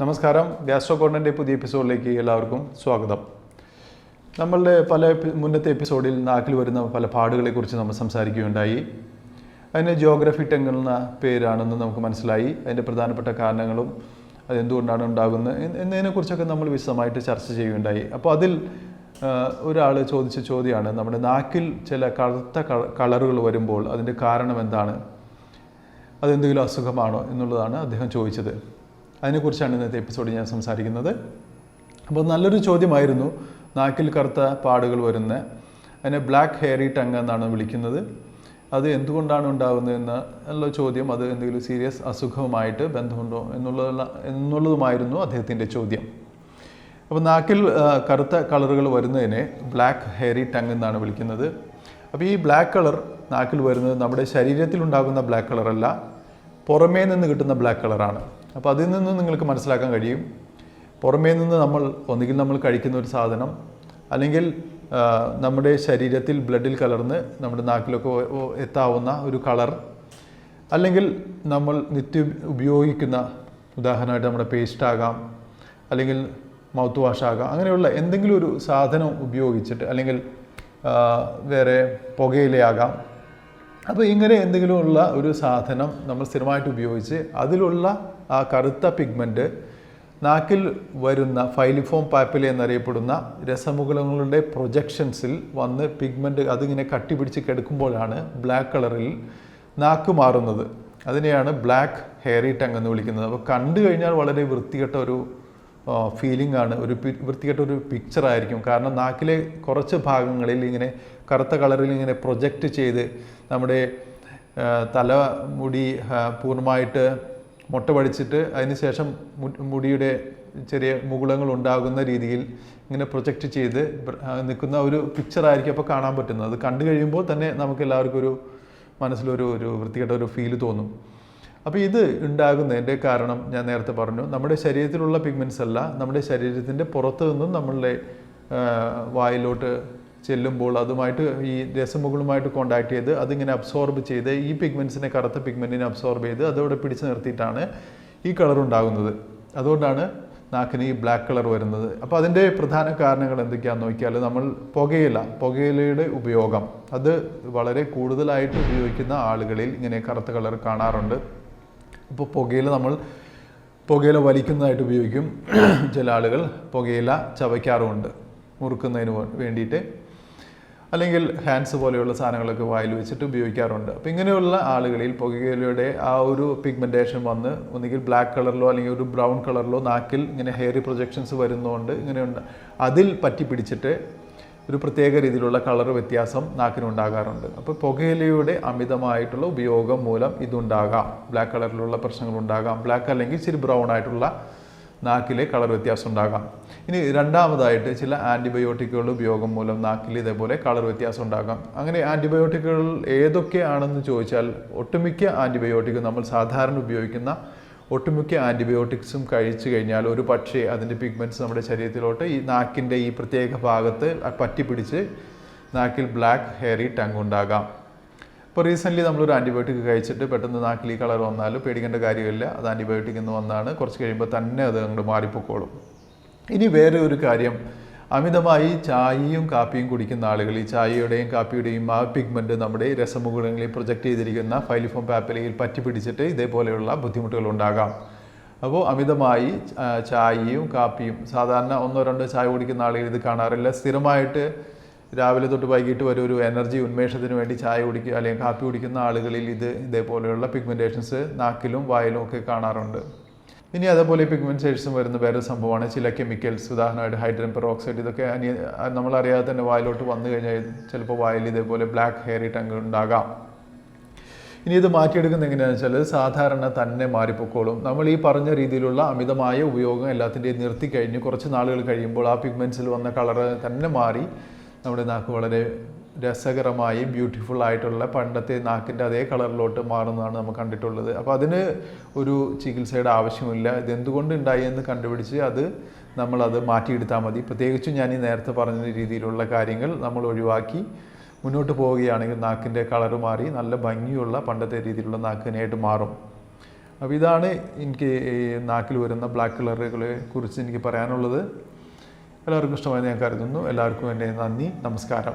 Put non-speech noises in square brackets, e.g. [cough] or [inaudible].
നമസ്കാരം. ഗ്യാസ്ട്രോ കോണ്ടന്റെ പുതിയ എപ്പിസോഡിലേക്ക് എല്ലാവർക്കും സ്വാഗതം. നമ്മളുടെ പല മുന്നത്തെ എപ്പിസോഡിൽ നാക്കിൽ വരുന്ന പല പാടുകളെക്കുറിച്ച് നമ്മൾ സംസാരിക്കുകയുണ്ടായി. അതിന് ജോഗ്രഫി ടെങ്ങൾ എന്ന പേരാണെന്ന് നമുക്ക് മനസ്സിലായി. അതിന്റെ പ്രധാനപ്പെട്ട കാരണങ്ങളും അതെന്തുകൊണ്ടാണ് ഉണ്ടാകുന്നത് എന്ന് എന്നതിനെക്കുറിച്ചൊക്കെ നമ്മൾ വിശദമായിട്ട് ചർച്ച ചെയ്യുകയുണ്ടായി. അപ്പോൾ അതിൽ ഒരാൾ ചോദിച്ച ചോദ്യമാണ് നമ്മുടെ നാക്കിൽ ചില കറുത്ത കളറുകൾ വരുമ്പോൾ അതിന്റെ കാരണം എന്താണ്? അതെന്തെങ്കിലും അസുഖമാണോ? എന്നുള്ളതാണ് അദ്ദേഹം ചോദിച്ചത്. അതിനെക്കുറിച്ചാണ് ഇന്നത്തെ എപ്പിസോഡ് ഞാൻ സംസാരിക്കുന്നത്. അപ്പോൾ നല്ലൊരു ചോദ്യമായിരുന്നു. നാക്കിൽ കറുത്ത പാടുകൾ വരുന്ന അതിനെ ബ്ലാക്ക് ഹെയറി ടങ് എന്നാണ് വിളിക്കുന്നത്. അത് എന്തുകൊണ്ടാണ് ഉണ്ടാകുന്നതെന്ന് ഉള്ള ചോദ്യം അത് എന്തെങ്കിലും സീരിയസ് അസുഖവുമായിട്ട് ബന്ധമുണ്ടോ എന്നുള്ള എന്നുള്ളതുമായിരുന്നു അദ്ദേഹത്തിന്റെ ചോദ്യം. അപ്പോൾ നാക്കിൽ കറുത്ത കളറുകൾ വരുന്നതിനെ ബ്ലാക്ക് ഹെയറി ടങ് എന്നാണ് വിളിക്കുന്നത്. അപ്പോൾ ഈ ബ്ലാക്ക് കളർ നാക്കിൽ വരുന്നത് നമ്മുടെ ശരീരത്തിൽ ഉണ്ടാകുന്ന ബ്ലാക്ക് കളറല്ല പുറമേ നിന്ന് കിട്ടുന്ന ബ്ലാക്ക് കളറാണ് അപ്പോൾ അതിൽ നിന്ന് നിങ്ങൾക്ക് മനസ്സിലാക്കാൻ കഴിയും. പുറമേ നിന്ന് നമ്മൾ ഒന്നുകിൽ നമ്മൾ കഴിക്കുന്ന ഒരു സാധനം അല്ലെങ്കിൽ നമ്മുടെ ശരീരത്തിൽ ബ്ലഡിൽ കലർന്ന് നമ്മുടെ നാക്കിലൊക്കെ എത്താവുന്ന ഒരു കളർ അല്ലെങ്കിൽ നമ്മൾ നിത്യം ഉപയോഗിക്കുന്ന ഉദാഹരണമായിട്ട് നമ്മുടെ പേസ്റ്റ് ആകാം അല്ലെങ്കിൽ മൗത്ത് വാഷ് ആകാം അങ്ങനെയുള്ള എന്തെങ്കിലും ഒരു സാധനം ഉപയോഗിച്ചിട്ട് അല്ലെങ്കിൽ വേറെ പുകയിലയാകാം അപ്പോൾ ഇങ്ങനെ എന്തെങ്കിലും ഉള്ള ഒരു സാധനം നമ്മൾ സ്ഥിരമായിട്ട് ഉപയോഗിച്ച് അതിലുള്ള ആ കറുത്ത പിഗ്മെന്റ് നാക്കിൽ വരുന്ന ഫൈലിഫോം പാപ്പില എന്നറിയപ്പെടുന്ന രസമുകുളങ്ങളുടെ പ്രൊജക്ഷൻസിൽ വന്ന് പിഗ്മെന്റ് അതിങ്ങനെ കട്ടിപിടിച്ച് കിടക്കുമ്പോഴാണ് ബ്ലാക്ക് കളറിൽ നാക്ക് മാറുന്നത്. അതിനെയാണ് ബ്ലാക്ക് ഹെയറി ടങ് എന്ന് വിളിക്കുന്നത്. അപ്പോൾ കണ്ടു കഴിഞ്ഞാൽ വളരെ വൃത്തികെട്ട ഒരു ഫീലിംഗ് ആണ്. ഒരു വൃത്തികെട്ട ഒരു പിക്ചർ ആയിരിക്കും. കാരണം നാക്കിലെ കുറച്ച് ഭാഗങ്ങളിൽ ഇങ്ങനെ കറുത്ത കളറിൽ ഇങ്ങനെ പ്രൊജക്റ്റ് ചെയ്ത് നമ്മുടെ തലമുടി പൂർണമായിട്ട് മുട്ട പഠിച്ചിട്ട് അതിനുശേഷം മുടിയുടെ ചെറിയ മുകുളങ്ങൾ ഉണ്ടാകുന്ന രീതിയിൽ ഇങ്ങനെ പ്രൊജക്റ്റ് ചെയ്ത് നിൽക്കുന്ന ഒരു പിക്ചർ ആയിരിക്കും അപ്പോൾ കാണാൻ പറ്റുന്നത്. അത് കണ്ടു കഴിയുമ്പോൾ തന്നെ നമുക്ക് എല്ലാവർക്കും ഒരു മനസ്സിലൊരു ഒരു വൃത്തികെട്ട ഒരു ഫീൽ തോന്നും. അപ്പോൾ ഇത് ഉണ്ടാകുന്നതിന്റെ കാരണം ഞാൻ നേരത്തെ പറഞ്ഞു. നമ്മുടെ ശരീരത്തിലുള്ള പിഗ്മെൻസ് അല്ല നമ്മുടെ ശരീരത്തിന്റെ പുറത്തു നിന്നും നമ്മളുടെ വായിലോട്ട് ചെല്ലുമ്പോൾ അതുമായിട്ട് ഈ രസമുകളുമായിട്ട് കോണ്ടാക്ട് ചെയ്ത് അതിങ്ങനെ അബ്സോർബ് ചെയ്ത് ഈ പിഗ്മെൻസിനെ കറുത്ത പിഗ്മെന്റിനെ അബ്സോർബ് ചെയ്ത് അതോടെ പിടിച്ചു നിർത്തിയിട്ടാണ് ഈ കളർ ഉണ്ടാകുന്നത്. അതുകൊണ്ടാണ് നാക്കിന് ഈ ബ്ലാക്ക് കളർ വരുന്നത്. അപ്പോൾ അതിന്റെ പ്രധാന കാരണങ്ങൾ എന്തൊക്കെയാണെന്ന് നോക്കിയാൽ നമ്മൾ പുകയില പുകയിലയുടെ ഉപയോഗം. അത് വളരെ കൂടുതലായിട്ട് ഉപയോഗിക്കുന്ന ആളുകളിൽ ഇങ്ങനെ കറുത്ത കളർ കാണാറുണ്ട്. ഇപ്പോൾ പുകയില നമ്മൾ പുകയില വലിക്കുന്നതായിട്ട് ഉപയോഗിക്കും. [clears throat] ചില ആളുകൾ പുകയില ചവയ്ക്കാറുമുണ്ട്. മുറുക്കുന്നതിന് വേണ്ടിയിട്ട്. അല്ലെങ്കിൽ ഹാൻഡ്സ് പോലെയുള്ള സാധനങ്ങളൊക്കെ വായിൽ വെച്ചിട്ട് ഉപയോഗിക്കാറുണ്ട്. അപ്പോൾ ഇങ്ങനെയുള്ള ആളുകളിൽ പുകയിലയുടെ ആ ഒരു പിഗ്മെന്റേഷൻ വന്ന് ഒന്നുകിൽ ബ്ലാക്ക് കളറിലോ അല്ലെങ്കിൽ ഒരു ബ്രൗൺ കളറിലോ നാക്കിൽ ഇങ്ങനെ ഹെയറി പ്രൊജക്ഷൻസ് വരുന്നതുകൊണ്ട് ഇങ്ങനെയുണ്ട്. അതിൽ പറ്റി പിടിച്ചിട്ട് ഒരു പ്രത്യേക രീതിയിലുള്ള കളർ വ്യത്യാസം നാക്കിനുണ്ടാകാറുണ്ട്. അപ്പോൾ പുകയിലയുടെ അമിതമായിട്ടുള്ള ഉപയോഗം മൂലം ഇതുണ്ടാകാം. ബ്ലാക്ക് കളറിലുള്ള പ്രശ്നങ്ങൾ ഉണ്ടാകാം ബ്ലാക്ക് അല്ലെങ്കിൽ ഇച്ചിരി ബ്രൗൺ ആയിട്ടുള്ള നാക്കിലെ കളർ വ്യത്യാസം ഉണ്ടാകാം. ഇനി രണ്ടാമതായിട്ട് ചില ആന്റിബയോട്ടിക്കുകളുടെ ഉപയോഗം മൂലം നാക്കിൽ ഇതേപോലെ കളർ വ്യത്യാസം ഉണ്ടാകാം. അങ്ങനെ ആന്റിബയോട്ടിക്കുകൾ ഏതൊക്കെയാണെന്ന് ചോദിച്ചാൽ ഒട്ടുമിക്ക ആന്റിബയോട്ടിക്കും നമ്മൾ സാധാരണ ഉപയോഗിക്കുന്ന ഒട്ടുമിക്ക ആന്റിബയോട്ടിക്സും കഴിച്ചു കഴിഞ്ഞാൽ ഒരു പക്ഷേ അതിന്റെ പിഗ്മെന്റ്സ് നമ്മുടെ ശരീരത്തിലോട്ട് ഈ നാക്കിന്റെ ഈ പ്രത്യേക ഭാഗത്ത് പറ്റിപ്പിടിച്ച് നാക്കിൽ ബ്ലാക്ക് ഹെയറി ടങ് ഉണ്ടാകാം. ഇപ്പോൾ റീസെന്റ്ലി നമ്മളൊരു ആന്റിബയോട്ടിക് കഴിച്ചിട്ട് പെട്ടെന്ന് നാക്കിൽ ഈ കളർ വന്നാലും പേടിക്കേണ്ട കാര്യമില്ല. അത് ആന്റിബയോട്ടിക് എന്ന് വന്നാണ്. കുറച്ച് കഴിയുമ്പോൾ തന്നെ അത് അങ്ങോട്ട് മാറിപ്പോക്കോളും. ഇനി വേറെ ഒരു കാര്യം. അമിതമായി ചായയും കാപ്പിയും കുടിക്കുന്ന ആളുകൾ ഈ ചായയുടെയും കാപ്പിയുടെയും ആ പിഗ്മെന്റ് നമ്മുടെ രസമുകുളങ്ങളിൽ പ്രൊജക്റ്റ് ചെയ്തിരിക്കുന്ന ഫൈലിഫോം പാപ്പലയിൽ പറ്റി പിടിച്ചിട്ട് ഇതേപോലെയുള്ള ബുദ്ധിമുട്ടുകൾ ഉണ്ടാകാം. അപ്പോൾ അമിതമായി ചായയും കാപ്പിയും സാധാരണ ഒന്നോ രണ്ടോ ചായ കുടിക്കുന്ന ആളുകൾ ഇത് കാണാറില്ല. സ്ഥിരമായിട്ട് രാവിലെ തൊട്ട് വൈകിട്ട് വരെ ഒരു എനർജി ഉന്മേഷത്തിന് വേണ്ടി ചായ കുടിക്കുക അല്ലെങ്കിൽ കാപ്പി കുടിക്കുന്ന ആളുകളിൽ ഇത് ഇതേപോലെയുള്ള പിഗ്മെന്റേഷൻസ് നാക്കിലും വായിലും ഒക്കെ കാണാറുണ്ട്. ഇനി അതേപോലെ പിഗ്മെന്റേഷൻസ് വരുന്ന വേറെ സംഭവമാണ്. ചില കെമിക്കൽസ് ഉദാഹരണമായിട്ട് ഹൈഡ്രജൻ പെറോക്സൈഡ് ഇതൊക്കെ അനിയ നമ്മളറിയാതെ തന്നെ വായിലോട്ട് വന്നു കഴിഞ്ഞാൽ ചിലപ്പോൾ വായിൽ ഇതേപോലെ ബ്ലാക്ക് ഹെയർ ടങ് ഉണ്ടാകാം. ഇനി ഇത് മാറ്റിയെടുക്കുന്നത് എങ്ങനെയാണെന്ന് വെച്ചാൽ സാധാരണ തന്നെ മാറിപ്പോക്കോളും. നമ്മൾ ഈ പറഞ്ഞ രീതിയിലുള്ള അമിതമായ ഉപയോഗം എല്ലാത്തിന്റെയും നിർത്തി കഴിഞ്ഞ് കുറച്ച് നാളുകൾ കഴിയുമ്പോൾ ആ പിഗ്മെൻസിൽ വന്ന കളറ് തന്നെ മാറി നമ്മുടെ നാക്ക് വളരെ രസകരമായി ബ്യൂട്ടിഫുൾ ആയിട്ടുള്ള പണ്ടത്തെ നാക്കിന്റെ അതേ കളറിലോട്ട് മാറുന്നതാണ് നമ്മൾ കണ്ടിട്ടുള്ളത്. അപ്പോൾ അതിന് ഒരു ചികിത്സയുടെ ആവശ്യമില്ല. ഇതെന്തുകൊണ്ട് ഉണ്ടായി എന്ന് കണ്ടുപിടിച്ച് അത് നമ്മളത് മാറ്റിയെടുത്താൽ മതി. പ്രത്യേകിച്ചും ഞാൻ ഈ നേരത്തെ പറഞ്ഞ രീതിയിലുള്ള കാര്യങ്ങൾ നമ്മൾ ഒഴിവാക്കി മുന്നോട്ട് പോവുകയാണെങ്കിൽ നാക്കിന്റെ കളർ മാറി നല്ല ഭംഗിയുള്ള പണ്ടത്തെ രീതിയിലുള്ള നാക്കിനായിട്ട് മാറും. അപ്പോൾ ഇതാണ് എനിക്ക് നാക്കിൽ വരുന്ന ബ്ലാക്ക് കളറുകളെ കുറിച്ച് എനിക്ക് പറയാനുള്ളത്. എല്ലാവർക്കും ഇഷ്ടമായി ഞാൻ കരുതുന്നു. എല്ലാവർക്കും എന്റെ നന്ദി. നമസ്കാരം.